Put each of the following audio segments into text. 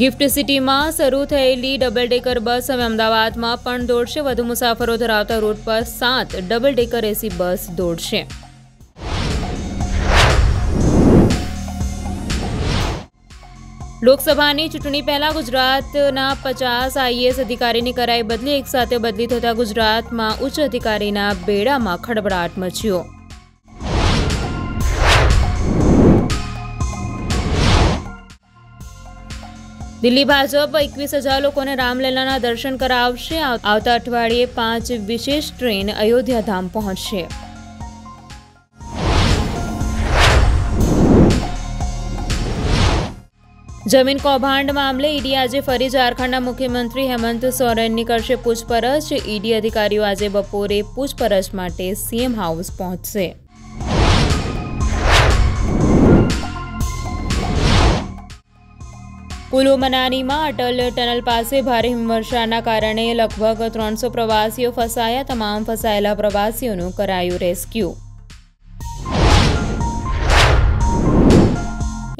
Gift સિટીમાં શરૂ થયેલી ડબલ ડેકર બસ હવે અમદાવાદમાં પણ દોડશે. વધુ મુસાફરો ધરાવતા રૂટ પર સાત ડબલ ડેકર એસી બસ દોડશે. લોકસભાની ચૂંટણી પહેલા ગુજરાતના પચાસ આઈએએસ અધિકારીની કરાઈ બદલી એકસાથે બદલી થતા ગુજરાતમાં ઉચ્ચ અધિકારીના બેડામાં ખળબળાટ મચ્યો. દિલ્હી ભાજપ એકવીસ હજાર લોકોને રામલીલાના દર્શન કરાવશે. આવતા અઠવાડિયે પાંચ વિશેષ ટ્રેન અયોધ્યા ધામ પહોંચશે. જમીન કૌભાંડ મામલે ઈડી આજે ફરી ઝારખંડના મુખ્યમંત્રી હેમંત સોરેનની કરશે પૂછપરછ. ઈડી અધિકારીઓ આજે બપોરે પૂછપરછ માટે સીએમ હાઉસ પહોંચશે. કુલુ મનાલીમાં અટલ ટનલ પાસે ભારે હિમવર્ષાના કારણે લગભગ ત્રણસો પ્રવાસીઓ ફસાયા, તમામ ફસાયેલા પ્રવાસીઓનું કરાયું રેસ્ક્યુ.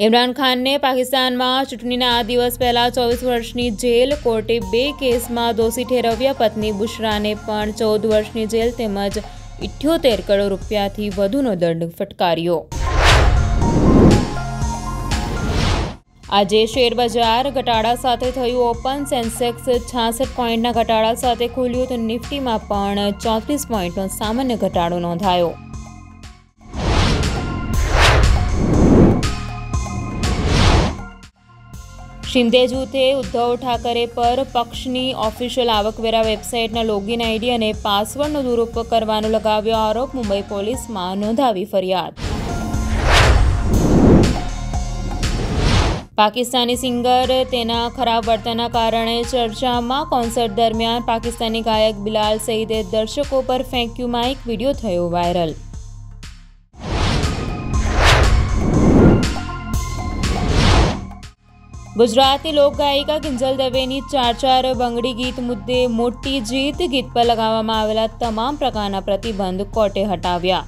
ઇમરાન ખાનને પાકિસ્તાનમાં ચૂંટણીના આ દિવસ પહેલા ચોવીસ વર્ષની જેલ, કોર્ટે બે કેસમાં દોષી ઠેરવ્યા, પત્ની બુશરાને પણ ચૌદ વર્ષની જેલ તેમજ ઇઠ્યોતેર કરોડ રૂપિયાથી વધુનો દંડ ફટકાર્યો. આજે શેરબજાર ઘટાડા સાથે થયું ઓપન, સેન્સેક્સ છાસઠ પોઈન્ટના ઘટાડા સાથે ખુલ્યું તો નિફ્ટીમાં પણ ચોત્રીસ પોઈન્ટનો સામાન્ય ઘટાડો નોંધાયો. શિંદે જૂથે ઉદ્ધવ ઠાકરે પર પક્ષની ઓફિશિયલ આવકવેરા વેબસાઇટના લોગિન આઈડી અને પાસવર્ડનો દુરુપયોગ કરવાનો લગાવ્યો આરોપ, મુંબઈ પોલીસમાં નોંધાવી ફરિયાદ. પાકિસ્તાની સિંગર તેના ખરાબ વર્તનના કારણે ચર્ચામાં કોન્સર્ટ દરમિયાન પાકિસ્તાની ગાયક બિલાલ સઈદે દર્શકો પર ફેંક્યુમાં એક વીડિયો થયો વાયરલ. ગુજરાતી લોકગાયિકા કિંજલ દવેની ચાર ચાર બંગડી ગીત મુદ્દે મોટી જીત ગીત પર લગાવવામાં આવેલા તમામ પ્રકારના પ્રતિબંધ કોર્ટે હટાવ્યા.